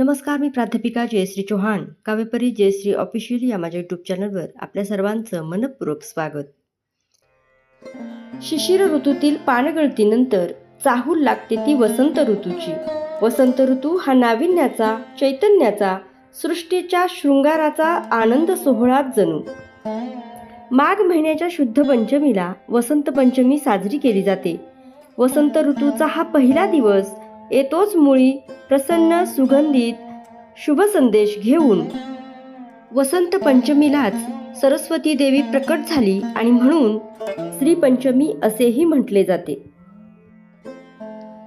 नमस्कार मी प्राध्यापिका जयश्री चौहान काव्यपरी जयश्री ऑफिशियल या माझ्या यूट्यूब चॅनलवर आपल्या सर्वांचं मनपूर्वक स्वागत. शिशिर ऋतूतील पानगळतीनंतर चाहूल लागते ती वसंत ऋतूची. वसंत ऋतू हा नाविन्याचा चैतन्याचा सृष्टीच्या शृंगाराचा आनंद सोहळा जणू. माघ महिन्याच्या शुद्ध पंचमीला वसंत पंचमी साजरी केली जाते. वसंत ऋतूचा हा पहिला दिवस येतोच मुळी प्रसन्न सुगंधित शुभ संदेश घेऊन. वसंत पंचमीलाच सरस्वती देवी प्रकट झाली आणि म्हणून श्री पंचमी असेही म्हटले जाते.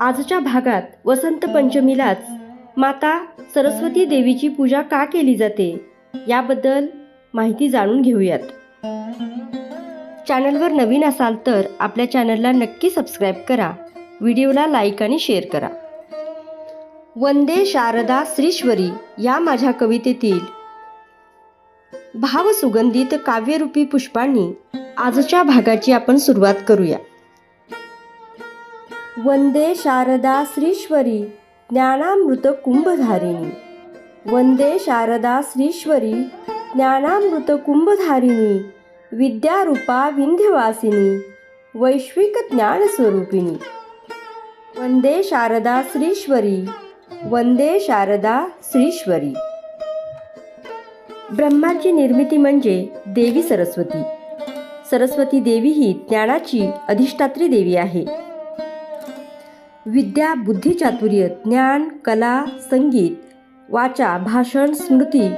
आजच्या भागात वसंत पंचमीलाच माता सरस्वती देवीची पूजा का केली जाते याबद्दल माहिती जाणून घेऊयात. चॅनलवर नवीन असाल तर आपल्या चॅनलला नक्की सबस्क्राईब करा व्हिडिओला लाईक आणि शेअर करा. वंदे शारदा श्रीश्वरी या माझ्या कवितेतील. भावसुगंधित काव्यरूपी पुष्पांनी आजच्या भागाची आपण सुरुवात करूया. वंदे शारदा श्रीश्वरी ज्ञानामृत कुंभधारिणी. वंदे शारदा श्रीश्वरी ज्ञानामृत कुंभधारिणी विद्यारूपा विंध्यवासिनी वैश्विक ज्ञानस्वरूपिणी. वंदे शारदा श्रीश्वरी वंदे शारदा श्रीश्वरी. ब्रह्माची निर्मिती म्हणजे देवी सरस्वती. सरस्वती देवी ही ज्ञानाची अधिष्ठात्री देवी आहे. विद्या बुद्धिचातुर्य ज्ञान कला संगीत वाचा भाषण स्मृती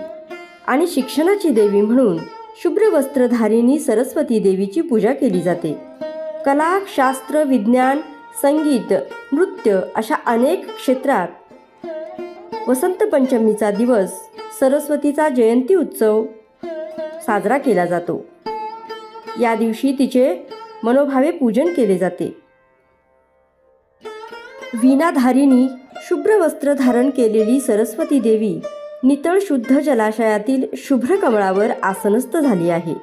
आणि शिक्षणाची देवी म्हणून शुभ्र वस्त्रधारिणी सरस्वती देवीची पूजा केली जाते. कला शास्त्र विज्ञान संगीत नृत्य अशा अनेक क्षेत्रात वसंत पंचमीचा दिवस सरस्वतीचा जयंती उत्सव साजरा केला जातो. या दिवशी तिचे मनोभावे पूजन केले जाते. वीणाधारिणी शुभ्र वस्त्र धारण केलेली सरस्वती देवी नितळ शुद्ध जलाशयातील शुभ्र कमळावर आसनस्थ झाली आहे.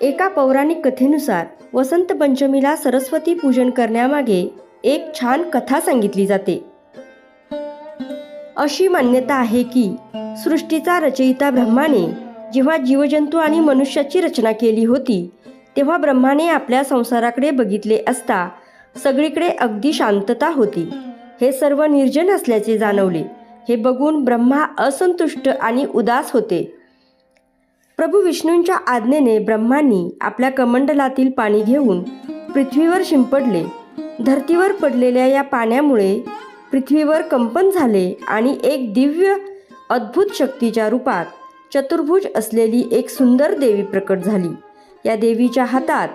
एका पौराणिक कथेनुसार वसंत पंचमीला सरस्वती पूजन करण्यामागे एक छान कथा सांगितली जाते. अशी मान्यता आहे की सृष्टीचा रचयिता ब्रह्माने जेव्हा जीवजंतू आणि मनुष्याची रचना केली होती तेव्हा ब्रह्माने आपल्या संसाराकडे बघितले असता सगळीकडे अगदी शांतता होती. हे सर्व निर्जन असल्याचे जाणवले. हे बघून ब्रह्मा असंतुष्ट आणि उदास होते. प्रभू विष्णूंच्या आज्ञेने ब्रह्मांनी आपल्या कमंडलातील पाणी घेऊन पृथ्वीवर शिंपडले. धर्तीवर पडलेल्या या पाण्यामुळे पृथ्वीवर कंपन झाले आणि एक दिव्य अद्भुत शक्तीच्या रूपात चतुर्भुज असलेली एक सुंदर देवी प्रकट झाली. या देवीच्या हातात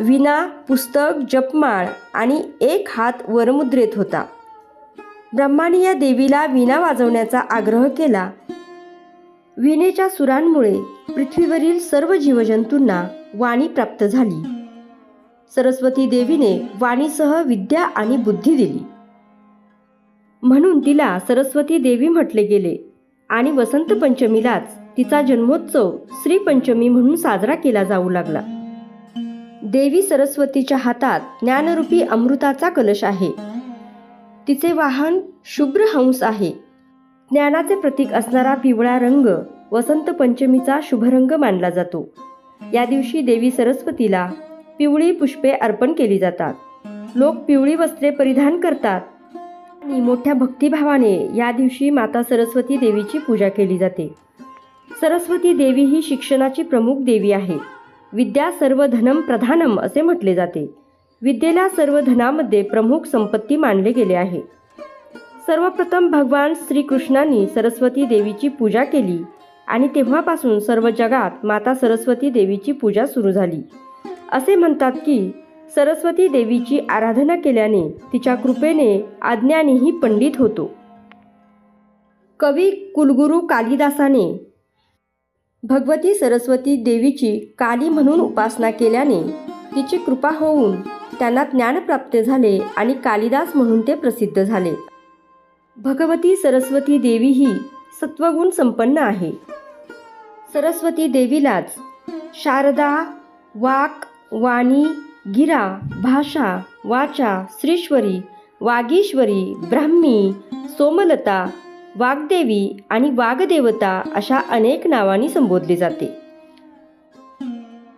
विना पुस्तक जपमाळ आणि एक हात वरमुद्रेत होता. ब्रह्माने या देवीला विना वाजवण्याचा आग्रह केला. विणेच्या सुरांमुळे पृथ्वीवरील सर्व जीवजंतूंना वाणी प्राप्त झाली. सरस्वती देवीने वाणीसह विद्या आणि बुद्धी दिली. म्हणून तिला सरस्वती देवी म्हटले गेले. आणि वसंत पंचमीलाच तिचा जन्मोत्सव श्री पंचमी म्हणून साजरा केला जाऊ लागला. देवी सरस्वतीच्या हातात ज्ञानरूपी अमृताचा कलश आहे. तिचे वाहन शुभ्र हंस आहे. ज्ञानाचे प्रतीक असणारा पिवळा रंग वसंत पंचमीचा शुभरंग मानला जातो. या दिवशी देवी सरस्वतीला पिवळी पुष्पे अर्पण केली जातात. लोक पिवळी वस्त्रे परिधान करतात. आणि मोठ्या भक्तिभावाने या दिवशी माता सरस्वती देवीची पूजा केली जाते. सरस्वती देवी ही शिक्षणाची प्रमुख देवी आहे. विद्या सर्व धनम प्रधानम असे म्हटले जाते. विद्येला सर्व धनामध्ये प्रमुख संपत्ती मानले गेले आहे. सर्वप्रथम भगवान श्रीकृष्णांनी सरस्वती देवीची पूजा केली आणि तेव्हापासून सर्व जगात माता सरस्वती देवीची पूजा सुरू झाली. असे म्हणतात की सरस्वती देवीची आराधना केल्याने तिच्या कृपेने अज्ञानीही पंडित होतो. कवी कुलगुरू कालिदासाने भगवती सरस्वती देवीची काली म्हणून उपासना केल्याने तिची कृपा होऊन त्यांना ज्ञान प्राप्त झाले आणि कालिदास म्हणून ते प्रसिद्ध झाले. भगवती सरस्वती देवी ही सत्वगुण संपन्न आहे. सरस्वती देवीलाच शारदा वाक वाणी गिरा भाषा वाचा श्रीश्वरी वागीश्वरी ब्राह्मी सोमलता वाग्देवी आणि वागदेवता अशा अनेक नावांनी संबोधले जाते.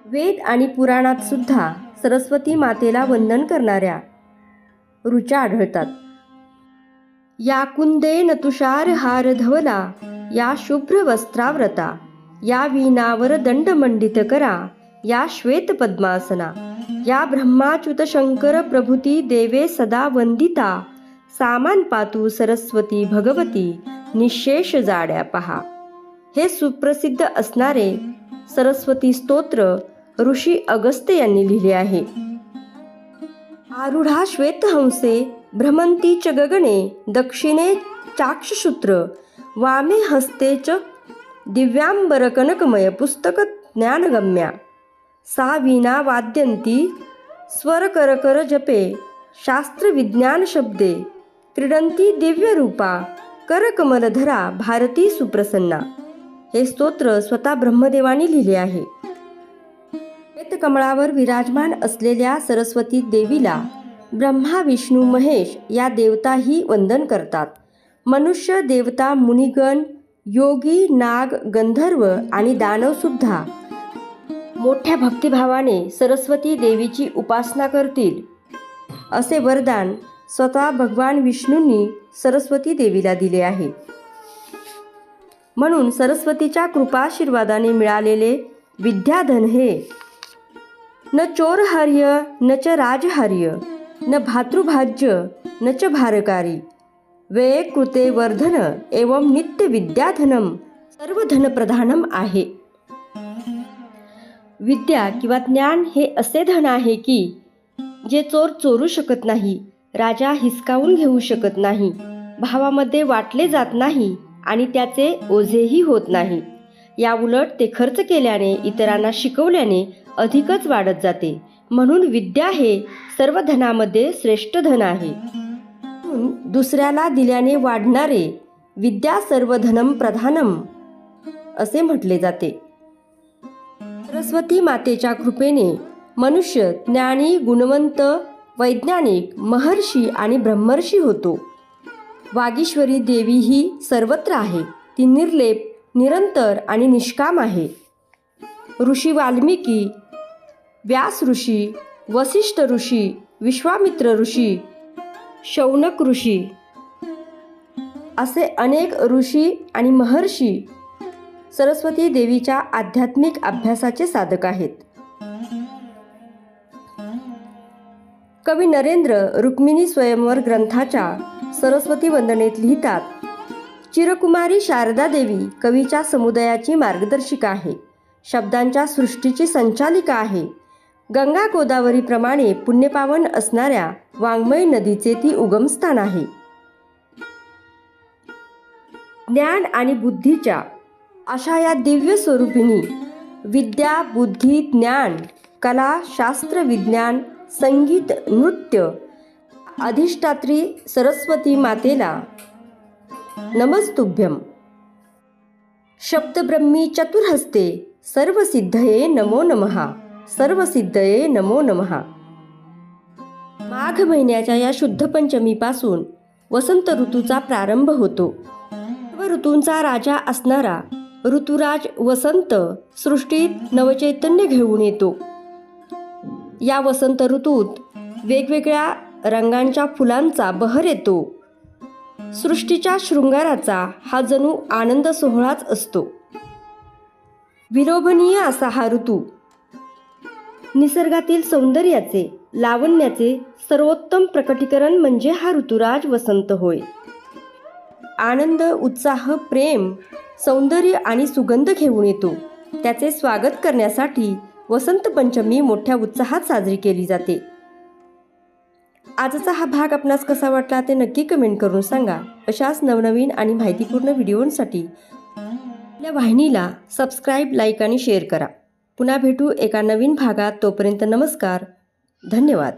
वेद आणि पुराणात सुद्धा सरस्वती मातेला वंदन करणाऱ्या ऋचा आढळतात. या न तुषार हार धवला या शुभ्र वस्त्राव्रता या वीणावर दंडमंडित करा या श्वेत पद्मासना. या ब्रह्माच्युत शंकर प्रभुती देवे सदा वंदिता. सामान पातू सरस्वती भगवती निशेष जाड्या पहा. हे सुप्रसिद्ध असणारे सरस्वती स्तोत्र ऋषी अगस्त यांनी लिहिले आहे. आरुढा श्वेतहंसे भ्रमंती च गगने दक्षिणे चाक्षसूत्र वामे हस्ते च दिव्यांबर कनकमय पुस्तक ज्ञानगम्या. सा वीणा वाद्यंती स्वरकरकर जपे शास्त्र विज्ञान शब्दे क्रीडंती दिव्यरूपा करकमलधरा भारती सुप्रसन्ना. हे स्तोत्र स्वतः ब्रह्मदेवाने लिहिले आहे. कमळावर विराजमान असलेल्या सरस्वती देवीला ब्रह्मा विष्णू महेश या देवताही वंदन करतात. मनुष्य देवता मुनिगण योगी नाग गंधर्व आणि दानवसुद्धा मोठ्या भक्तिभावाने सरस्वती देवीची उपासना करतील. असे वरदान स्वतः भगवान विष्णूंनी सरस्वती देवीला दिले आहे. म्हणून सरस्वतीच्या कृपाशीर्वादाने मिळालेले विद्याधन हे न चोरहार्य न च राजहार्य न भातृभाज्य न च भारकारी. वेय कृते वर्धन एवं नित्य विद्याधनम सर्व आहे. विद्या किंवा ज्ञान हे असे धन आहे की जे चोर चोरू शकत नाही राजा हिसकावून घेऊ शकत नाही भावामध्ये वाटले जात नाही आणि त्याचे ओझेही होत नाही. याउलट ते खर्च केल्याने इतरांना शिकवल्याने अधिकच वाढत जाते. म्हणून विद्या हे सर्व धनामध्ये श्रेष्ठ धन आहे. दुसऱ्याला दिल्याने वाढणारे विद्या सर्व धनम प्रधानम असे म्हटले जाते. सरस्वती मातेच्या कृपेने मनुष्य ज्ञानी गुणवंत वैज्ञानिक महर्षी आणि ब्रह्मर्षी होतो. वागीश्वरी देवी ही सर्वत्र आहे. ती निर्लेप निरंतर आणि निष्काम आहे. ऋषी वाल्मिकी व्यास ऋषी वसिष्ठ ऋषी विश्वामित्र ऋषी शौनक ऋषी असे अनेक ऋषी आणि महर्षी सरस्वती देवीच्या आध्यात्मिक अभ्यासाचे साधक आहेत. कवी नरेंद्र रुक्मिणी स्वयंवर ग्रंथाच्या सरस्वती वंदनेत लिहितात चिरकुमारी शारदा देवी कवीच्या समुदायाची मार्गदर्शिका आहे. शब्दांच्या सृष्टीची संचालिका आहे. गंगा गोदावरीप्रमाणे पुण्यपावन असणाऱ्या वाङ्मय नदीचे ती उगमस्थान आहे. ज्ञान आणि बुद्धीच्या अशा या दिव्य स्वरूपिणी विद्या बुद्धी ज्ञान कला शास्त्र विज्ञान संगीत नृत्य अधिष्ठात्री सरस्वती मातेला नमस्तुभ्यम. शब्दब्रह्मी चतुर्हस्ते सर्वसिद्धये नमो नमहा सर्वसिद्धये नमो नमहा माघ महिन्याच्या या शुद्ध पंचमीपासून वसंत ऋतूचा प्रारंभ होतो. ऋतूंचा राजा असणारा ऋतुराज वसंत सृष्टीत नवचैतन्य घेऊन येतो. या वसंत ऋतूत वेगवेगळ्या रंगांच्या फुलांचा बहर येतो. सृष्टीच्या शृंगाराचा हा जणू आनंद सोहळाच असतो. विलोभनीय असा हा ऋतू. निसर्गातील सौंदर्याचे लावण्याचे सर्वोत्तम प्रकटीकरण म्हणजे हा ऋतुराज वसंत होय. आनंद उत्साह प्रेम सौंदर्य आणि सुगंध घेऊन येतो. त्याचे स्वागत करण्यासाठी वसंत पंचमी मोठ्या उत्साहात साजरी केली जाते. आजचा हा भाग आपणास कसा वाटला ते नक्की कमेंट करून सांगा. अशाच नवनवीन आणि माहितीपूर्ण व्हिडिओंसाठी आपल्या वाहिनीला सबस्क्राईब लाईक आणि शेअर करा. पुन्हा भेटू एका नवीन भागात. तोपर्यंत नमस्कार. धन्यवाद.